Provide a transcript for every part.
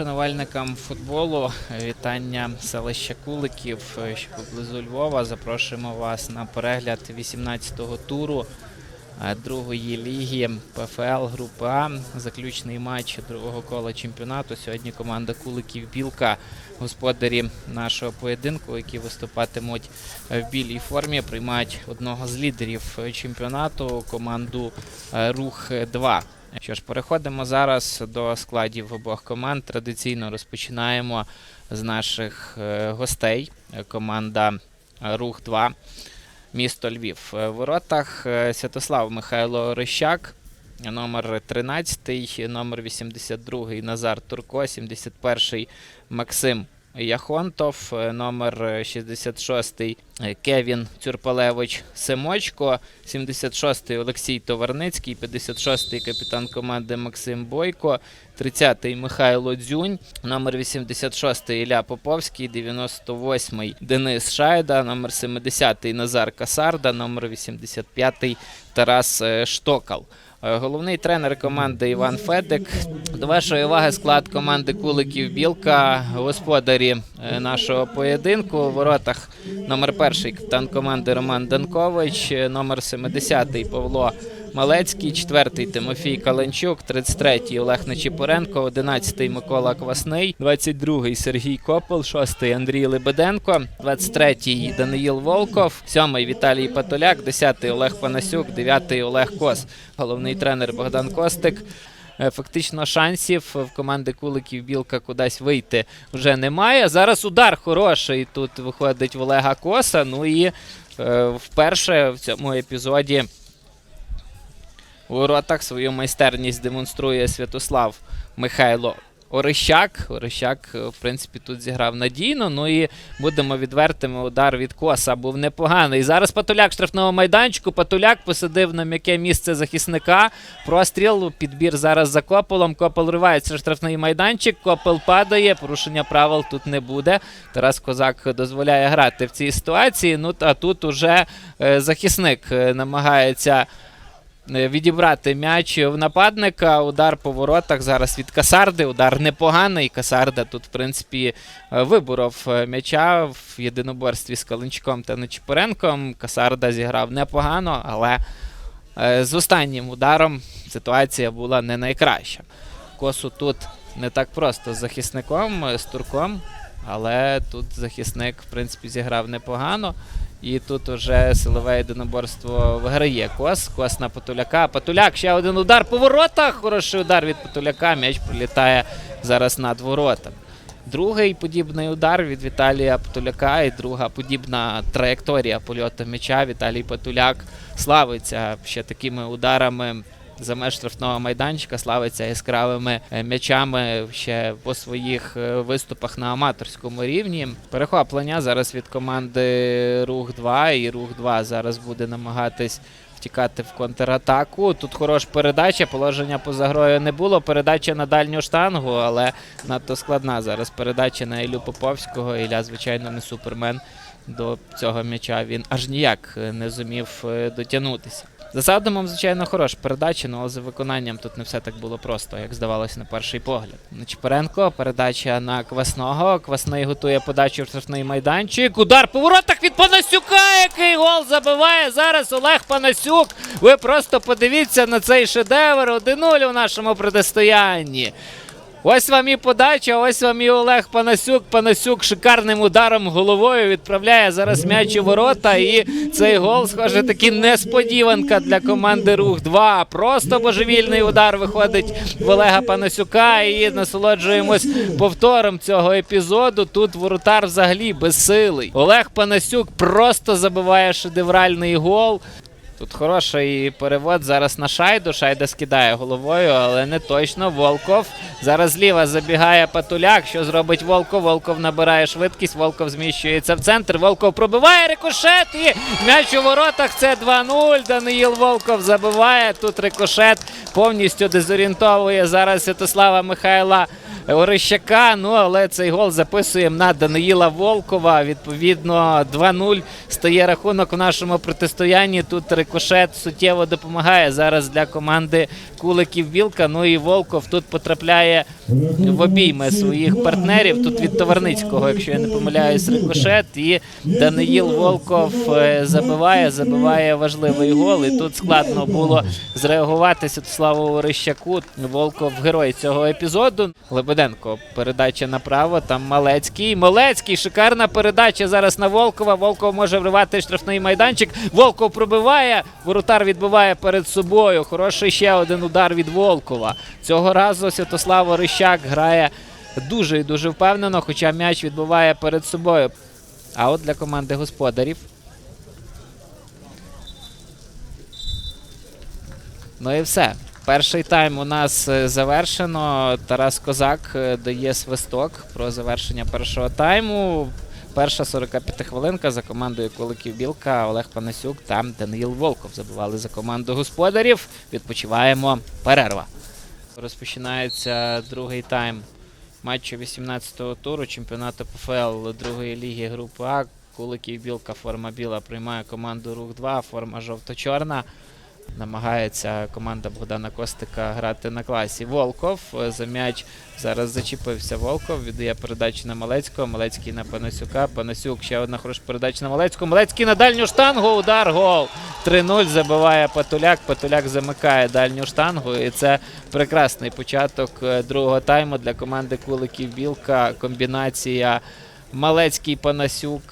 Шанувальникам футболу вітання селища Куликів, е, що поблизу Львова. Запрошуємо вас на перегляд 18-го туру е, другої ліги ПФЛ Групи А. Заключний матч другого кола чемпіонату. Сьогодні команда Куликів Білка, господарі нашого поєдинку, які виступатимуть в білій формі, приймають одного з лідерів е, чемпіонату команду Рух 2. Що ж, переходимо зараз до складів обох команд. Традиційно розпочинаємо з наших е, гостей. Команда Рух 2, місто Львів. Е, В воротах е, Святослав Михайло Орищак, номер 13, номер 82 Назар Турко, 71 Максим Яхонтов, номер е, 66 е, Кевін Цюрпалевич Семочко, 76-й Олексій Товарницький, 56-й капітан команди Максим Бойко, 30-й Михайло Дзюнь, номер 86-й Ілля Поповський, 98-й Денис Шайда, номер 70-й Назар Касарда, номер 85-й Тарас е, Штокал. Е, Головний тренер команди Іван Федик. До вашої уваги склад команди Куликів Білка, господарі е, нашого поєдинку. У воротах номер перший капітан команди Роман Данкович, номер 70-й Павло Малецький, четвертий Тимофій Каленчук, 33-й Олег Нечіпоренко, 11-й Микола Квасний, 22-й Сергій Копол, 6-й Андрій Лебеденко, 23-й Даниїл Волков, 7-й Віталій Патоляк, 10-й Олег Панасюк, 9-й Олег Кос. Головний тренер Богдан Костик. Е, Фактично шансів в команди Куликів Білка кудись вийти вже немає. Зараз удар хороший. Тут виходить в Олега Коса. Ну і е, вперше в цьому епізоді у воротах свою майстерність демонструє Святослав Михайло Орищак. Орищак, е, в принципі, тут зіграв надійно. Ну і будемо відвертими. Удар від коса був непоганий. Зараз Патуляк штрафного майданчику. Патуляк посадив на м'яке місце захисника. Простріл, підбір зараз за Кополом. Копол ривається штрафний майданчик. Копел падає. Порушення правил тут не буде. Тарас Козак дозволяє грати в цій ситуації. Ну а тут уже е, захисник е, намагається відібрати м'яч в нападника. Удар по воротах зараз від Касарди. Удар непоганий. Касарда тут, в принципі, е, виборов е, м'яча в єдиноборстві з Калинчуком та Нечіпоренком. Касарда зіграв непогано, але е, з останнім ударом ситуація була не найкраща. Косу тут не так просто з захисником, е, з турком, але тут захисник, в принципі, зіграв непогано. І тут уже силове єдиноборство виграє Кос. Кос на Патуляка. Патуляк ще один удар по воротах. Хороший удар від Патуляка. М'яч прилітає зараз над воротами. Другий подібний удар від Віталія Патуляка і друга подібна траєкторія польоту м'яча. Віталій Патуляк славиться ще такими ударами за меж штрафного майданчика, славиться яскравими е, м'ячами ще по своїх е, виступах на аматорському рівні. Перехоплення зараз від команди Рух 2 і Рух 2 зараз буде намагатись втікати в контратаку. Тут хороша передача, положення поза грою не було. Передача на дальню штангу, але надто складна зараз передача на Іллю Поповського. Ілля, звичайно, не супермен. До цього м'яча він аж ніяк е, не зумів дотягнутися. За задумом, звичайно, хороша передача, ну, але за виконанням тут не все так було просто, як здавалося на перший погляд. Нечіпоренко, передача на Квасного. Квасний готує подачу в штрафний майданчик. Удар по воротах від Панасюка, який гол забиває зараз Олег Панасюк. Ви просто подивіться на цей шедевр. 1-0 у нашому протистоянні. Ось вам і подача, ось вам і Олег Панасюк. Панасюк шикарним ударом головою відправляє зараз м'яч у ворота. І цей гол, схоже, таки несподіванка для команди Рух 2. Просто божевільний удар виходить в Олега Панасюка. І насолоджуємось повтором цього епізоду. Тут воротар взагалі безсилий. Олег Панасюк просто забиває шедевральний гол. Тут хороший перевод зараз на шайду. Шайда скидає головою, але не точно. Волков. Зараз зліва забігає Патуляк. Що зробить Волков? Волков набирає швидкість. Волков зміщується в центр. Волков пробиває рикошет і м'яч у воротах. Це 2-0. Даниїл Волков забиває. Тут рикошет повністю дезорієнтовує зараз Святослава Михайла. Орищака. Ну але цей гол записуємо на Даниїла Волкова. Відповідно, 2-0 стає рахунок в нашому протистоянні. Тут рикошет суттєво допомагає зараз для команди Куликів Білка. Ну і Волков тут потрапляє в обійми своїх партнерів. Тут від Товарницького, якщо я не помиляюсь, рикошет. І Даниїл Волков е, забиває, забиває важливий гол. І тут складно було зреагувати Святославу Орищаку. Волков герой цього епізоду. Лебеденко передача направо. Там Малецький. Малецький, шикарна передача зараз на Волкова. Волков може вривати штрафний майданчик. Волков пробиває. Воротар відбиває перед собою. Хороший ще один удар від Волкова. Цього разу Святослав Орищак грає дуже і дуже впевнено, хоча м'яч відбиває перед собою. А от для команди господарів. Ну і все. Перший тайм у нас е, завершено. Тарас Козак е, дає свисток про завершення першого тайму. Перша 45 хвилинка за командою Куликів Білка Олег Панасюк та Даниїл Волков забивали за команду господарів. Відпочиваємо. Перерва. Розпочинається другий тайм матчу 18-го туру чемпіонату ПФЛ другої ліги групи А. Куликів Білка, форма біла приймає команду Рух 2, форма жовто-чорна. Намагається команда Богдана Костика грати на класі. Волков е, за м'яч зараз зачепився Волков. Віддає передачу на Малецького. Малецький на Панасюка. Панасюк ще одна хороша передача на Малецького. Малецький на дальню штангу. Удар гол. 3-0 забиває Патуляк. Патуляк замикає дальню штангу. І це прекрасний початок е, другого тайму для команди Куликів Білка. Комбінація Малецький Панасюк.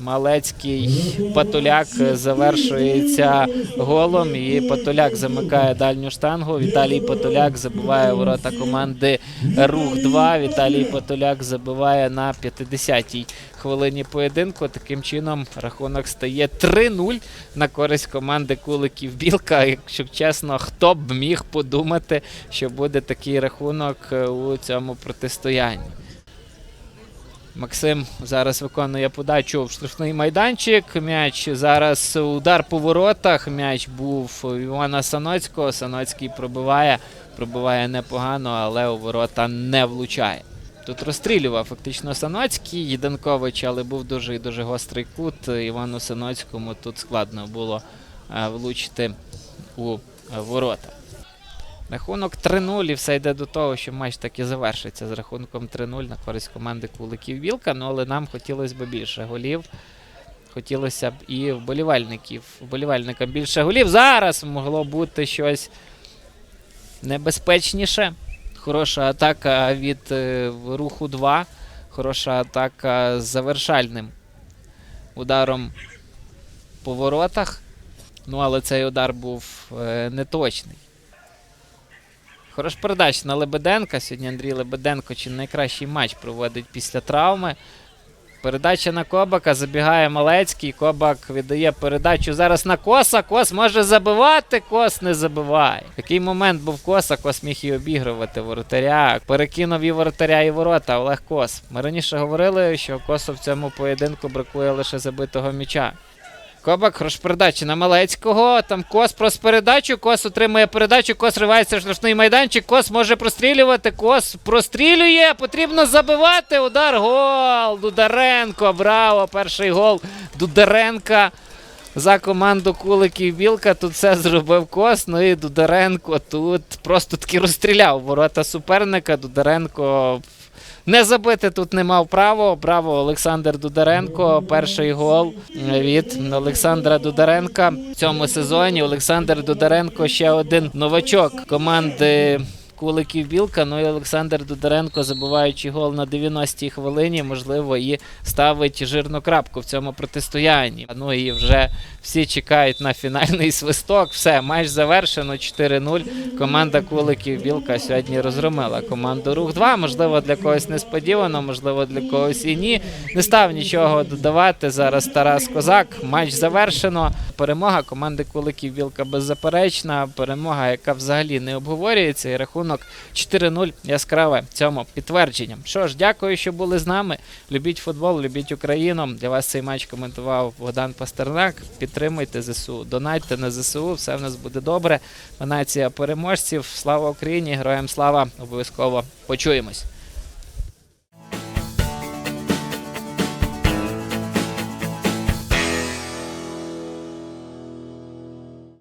Малецький Патуляк е, завершується голом. І Патуляк замикає дальню штангу. Віталій Патуляк забиває ворота команди Рух 2. Віталій Патуляк забиває на 50-й хвилині поєдинку. Таким чином рахунок стає 3-0 на користь команди Куликів Білка. Якщо чесно, хто б міг подумати, що буде такий рахунок е, у цьому протистоянні. Максим зараз виконує подачу в штрафний майданчик. М'яч зараз удар по воротах. М'яч був Івана Саноцького. Саноцький пробиває, пробиває непогано, але у ворота не влучає. Тут розстрілював фактично Саноцький Єданкович, але був дуже і дуже гострий кут. Івану Саноцькому тут складно було е, влучити у ворота. Рахунок 3-0 і все йде до того, що матч таки завершиться з рахунком 3-0 на користь команди Куликів Білка. Ну але нам хотілося б більше голів. Хотілося б і вболівальників. Вболівальникам більше голів. Зараз могло бути щось небезпечніше. Хороша атака від е, руху 2. Хороша атака з завершальним ударом по воротах. Ну, але цей удар був е, неточний. Хорош передач на Лебеденка. Сьогодні Андрій Лебеденко чи найкращий матч проводить після травми. Передача на Кобака. Забігає Малецький. Кобак віддає передачу зараз на Коса. Кос може забивати. Кос не забиває. Такий момент був Коса. Кос міг і обігрувати воротаря. Перекинув і воротаря, і ворота. Олег Кос. Ми раніше говорили, що Косу в цьому поєдинку бракує лише забитого м'яча. Кобак, хорош передача на Малецького. Там Кос прос передачу. Кос отримує передачу. Кос ривається в штрафний майданчик. Кос може прострілювати. Кос прострілює. Потрібно забивати. Удар. Гол. Дударенко. Браво! Перший гол Дударенка. За команду Куликів Білка тут все зробив Кос. Ну і Дударенко тут просто таки розстріляв ворота суперника. Дударенко не забити тут не мав право. Браво Олександр Дударенко. Перший гол від Олександра Дударенка в цьому сезоні. Олександр Дударенко ще один новачок команди. Куликів Білка, ну і Олександр Дударенко, забуваючи гол на 90-й хвилині, можливо, і ставить жирну крапку в цьому протистоянні. Ну і вже всі чекають на фінальний свисток. Все, матч завершено 4-0. Команда Куликів Білка сьогодні розгромила команду Рух 2. Можливо, для когось несподівано, можливо, для когось і ні. Не став нічого додавати. Зараз Тарас Козак. Матч завершено. Перемога команди Куликів Вілка беззаперечна. Перемога, яка взагалі не обговорюється. І рахунок 4-0 яскраве цьому підтвердженням. Що ж, дякую, що були з нами. Любіть футбол, любіть Україну. Для вас цей матч коментував Богдан Пастернак. Підтримуйте ЗСУ, донатьте на ЗСУ, все в нас буде добре. Ми нація переможців. Слава Україні! Героям слава! Обов'язково почуємось.